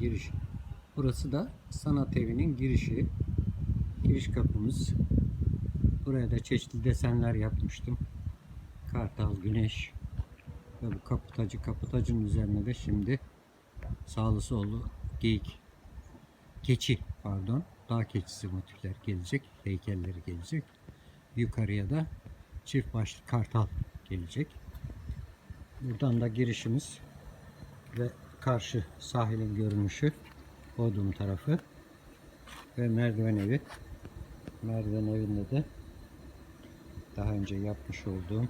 giriş. Burası da sanat evinin girişi. Giriş kapımız. Buraya da çeşitli desenler yapmıştım. Kartal, güneş ve bu kaputacı. Kaputacının üzerine de şimdi sağlı sollu geyik, keçi pardon, dağ keçisi motifler gelecek. Heykelleri gelecek. Yukarıya da çift başlı kartal gelecek. Buradan da girişimiz ve karşı sahilin görünüşü Bodrum tarafı ve merdiven evi. Merdiven evinde de daha önce yapmış olduğum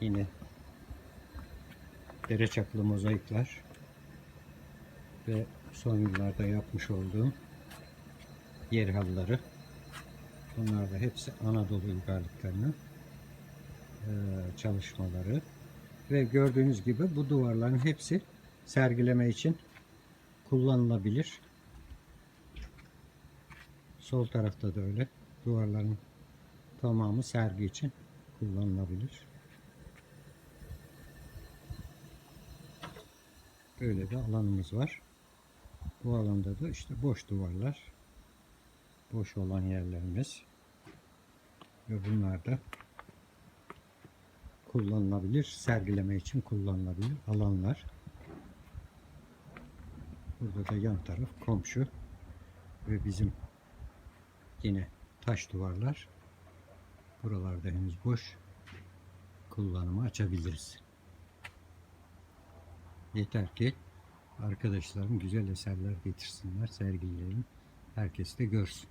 yine dere çaplı mozaikler ve son yıllarda yapmış olduğum yer halıları. Bunlar da hepsi Anadolu uygarlıklarının çalışmaları. Ve gördüğünüz gibi bu duvarların hepsi sergileme için kullanılabilir. Sol tarafta da öyle. Duvarların tamamı sergi için kullanılabilir. Böyle de alanımız var. Bu alanda da işte boş duvarlar. Boş olan yerlerimiz. Ve bunlar da kullanılabilir. Sergileme için kullanılabilir alanlar. Burada da yan taraf komşu ve bizim yine taş duvarlar. Buralarda henüz boş. Kullanıma açabiliriz. Yeter ki arkadaşlarım güzel eserler getirsinler, sergileyelim. Herkes de görsün.